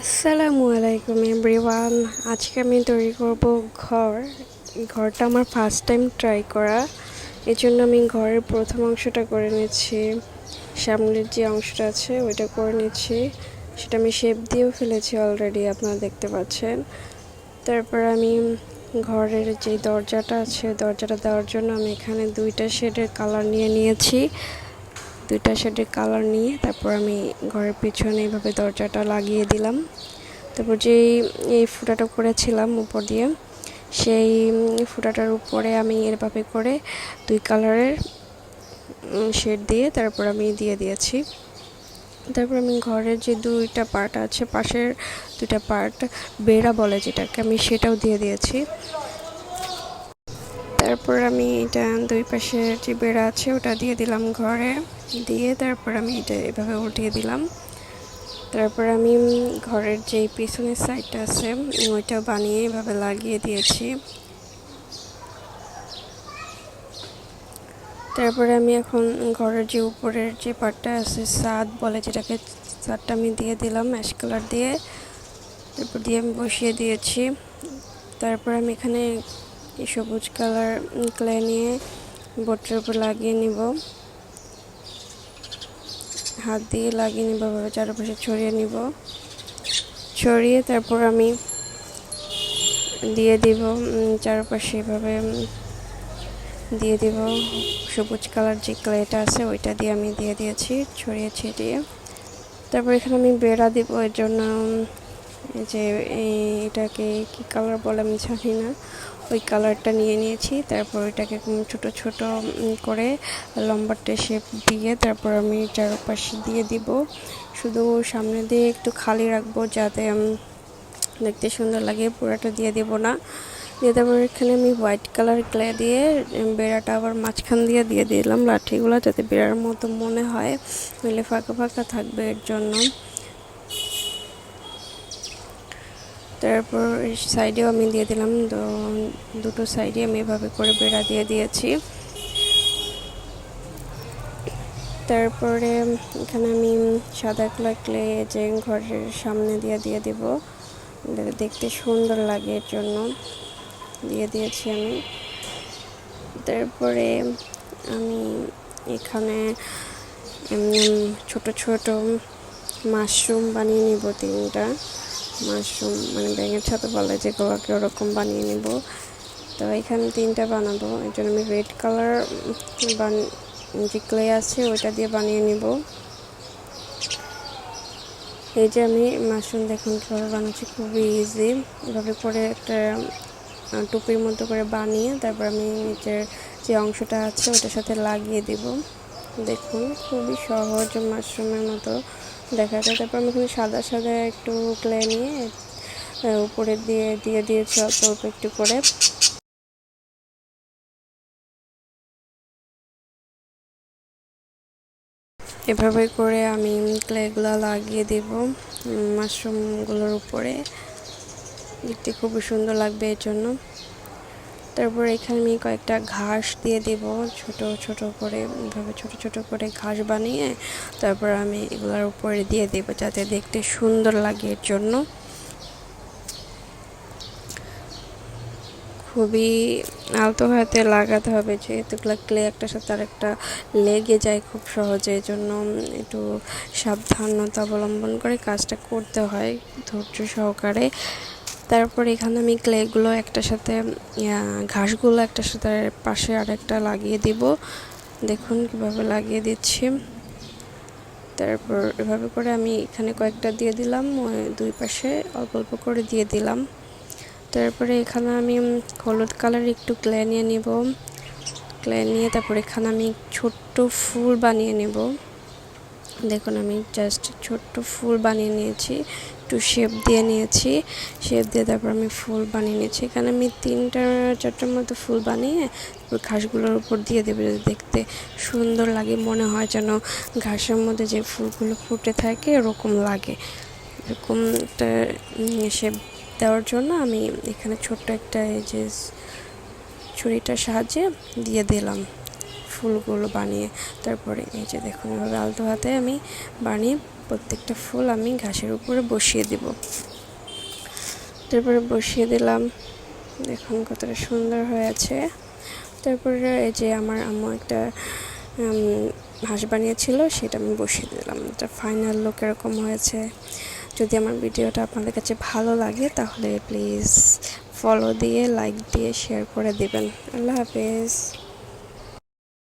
আসসালামু আলাইকুম এভরিওয়ান। আজকে আমি তৈরি করব ঘর। ঘরটা আমার ফার্স্ট টাইম ট্রাই করা। এই জন্য আমি ঘরের প্রথম অংশটা করে নিচ্ছি। সামনের যে অংশটা আছে, ওইটা করে নিচ্ছি। সেটা আমি শেপ দিয়েও ফেলেছি অলরেডি আপনারা দেখতে পাচ্ছেন। তারপর আমি ঘরের যে দরজাটা আছে, দরজাটা দেওয়ার জন্য আমি এখানে দুইটা শেডের কালার নিয়ে নিয়েছি। দুইটা শেডের কালার নিয়ে তারপর আমি ঘরের পিছনে এইভাবে দরজাটা লাগিয়ে দিলাম। তারপর যেই, এই ফুটাটা করেছিলাম উপর দিয়ে, সেই ফুটাটার উপরে আমি এরভাবে করে দুই কালারের শেড দিয়ে তারপর আমি দিয়ে দিয়েছি। তারপর আমি ঘরের যে দুইটা পার্ট আছে, পাশের দুইটা পার্ট, বেড়া বলে যেটাকে, আমি সেটাও দিয়ে দিয়েছি। তারপর আমি এটা দুই পাশে যে বেড়া আছে, ওটা দিয়ে দিলাম ঘরে। দিয়ে তারপর আমি এটা এভাবে উঠিয়ে দিলাম। তারপর আমি ঘরের যে পিছনের সাইডটা আছে, ওইটা বানিয়ে এভাবে লাগিয়ে দিয়েছি। তারপরে আমি এখন ঘরের যে উপরের যে পার্টটা আছে, সাদ বলে যেটাকে, সাদটা আমি দিয়ে দিলাম অ্যাশ কালার দিয়ে। তারপর দিয়ে আমি বসিয়ে দিয়েছি। তারপর আমি এখানে সবুজ কালার ক্লে নিয়ে বোটের উপর লাগিয়ে নিব। হাত দিয়ে লাগিয়ে নিব চারপাশে ছড়িয়ে নিব। ছড়িয়ে তারপর আমি দিয়ে দিব চারপাশে এভাবে দিয়ে দিব। সবুজ কালার যে ক্লেটা আছে, ওইটা দিয়ে আমি দিয়ে দিয়েছি, ছড়িয়ে ছিটিয়ে। তারপর এখানে আমি বেড়া দিব, এর জন্য যে এটাকে কি কালার বলে আমি জানি না। ওই কালারটা নিয়ে নিয়েছি। তারপর ওইটাকে ছোট ছোট করে লম্বাটে শেপ দিয়ে তারপর আমি চারপাশে দিয়ে দিব। শুধু সামনে দিয়ে একটু খালি রাখব যাতে দেখতে সুন্দর লাগে, পুরোটা দিয়ে দিব না। দিয়ে তারপর এখানে আমি হোয়াইট কালার ক্লে দিয়ে বেড়াটা আবার মাঝখান দিয়ে দিয়ে দিলাম লাঠিগুলো যাতে বেড়ার মতো মনে হয়। নইলে ফাঁকা ফাঁকা থাকবে এর জন্য। তারপর সাইডেও আমি দিয়ে দিলাম। দুটো সাইডে আমি এভাবে করে বেড়া দিয়ে দিয়েছি। তারপরে এখানে আমি সাদা কালার ক্লে যে ঘরের সামনে দিয়ে দিয়ে দিব। দেখতে সুন্দর লাগে এর জন্য। দিয়ে দিয়েছি আমি। তারপরে আমি এখানে ছোট ছোট মাশরুম বানিয়ে নিব তিনটা। মাশরুম মানে ব্যাঙের ছাতু বলে যেগুলোকে ওরকম বানিয়ে নিব। তো এখানে তিনটা বানাবো। এই জন্য আমি রেড কালার বান, যে ক্লে আছে ওইটা দিয়ে বানিয়ে নিব। এই যে আমি মাশরুম দেখুন কীভাবে বানাচ্ছি, খুবই ইজি এভাবে করে একটা টুপির মতো করে বানিয়ে তারপর আমি নিচের যে অংশটা আছে ওটার সাথে লাগিয়ে দিব। দেখুন, খুবই সহজ মাশরুমের মতো দেখা যায়। তারপর আমি এখানে সাদা সাদা একটু ক্লে নিয়ে উপরে দিয়ে দিয়ে দিয়েছি অল্প অল্প একটু করে। এভাবে করে আমি ক্লেগুলো লাগিয়ে দেব মাশরুমগুলোর উপরে। দেখতে খুবই সুন্দর লাগবে এর জন্য। তারপর এখানে আমি কয়েকটা ঘাস দিয়ে দেব, ছোট ছোট করে, এভাবে ছোট ছোট করে ঘাস বানিয়ে তারপর আমি এগুলোর উপরে দিয়ে দেব যাতে দেখতে সুন্দর লাগে এর জন্য। খুবই আলতো হাতে লাগাতে হবে, যেহেতু ক্লে একটা সাথে আরেকটা লেগে যায় খুব সহজে জন্য একটু সাবধানতা অবলম্বন করে কাজটা করতে হয় ধৈর্য সহকারে। তারপর এখানে আমি ক্লেগুলো একটার সাথে ঘাসগুলো একটার সাথে পাশে আরেকটা লাগিয়ে দিব। দেখুন কীভাবে লাগিয়ে দিচ্ছি। তারপর এভাবে করে আমি এখানে কয়েকটা দিয়ে দিলাম দুই পাশে অল্প অল্প করে দিয়ে দিলাম। তারপরে এখানে আমি হলুদ কালার একটু ক্লে নিয়ে নিব। ক্লে নিয়ে তারপর এখানে আমি ছোট্ট ফুল বানিয়ে নেব। দেখুন, আমি জাস্ট ছোট্ট ফুল বানিয়ে নিয়েছি, একটু শেপ দিয়ে নিয়েছি শেপ দিয়ে তারপর আমি ফুল বানিয়ে নিয়েছি। এখানে আমি তিনটা চারটার মতো ফুল বানিয়ে ঘাসগুলোর উপর দিয়ে দেবে দেখতে সুন্দর লাগে, মনে হয় যেন ঘাসের মধ্যে যে ফুলগুলো ফুটে থাকে এরকম লাগে। এরকম একটা শেপ দেওয়ার জন্য আমি এখানে ছোট্ট একটা এই যে ছুরিটার সাহায্যে দিয়ে দিলাম। ফুলগুলো বানিয়ে, তারপরে এই যে দেখুন, এভাবে আলতো হাতে আমি বানিয়ে প্রত্যেকটা ফুল আমি ঘাসের উপরে বসিয়ে দিব। তারপরে বসিয়ে দিলাম, দেখুন কতটা সুন্দর হয়েছে তারপরে এই যে আমার আম্মু একটা হাঁস বানিয়েছিল, সেটা আমি বসিয়ে দিলাম। এটা ফাইনাল লুক এরকম হয়েছে। যদি আমার ভিডিওটা আপনাদের কাছে ভালো লাগে, তাহলে প্লিজ ফলো দিয়ে লাইক দিয়ে শেয়ার করে দেবেন। আল্লাহ হাফেজ।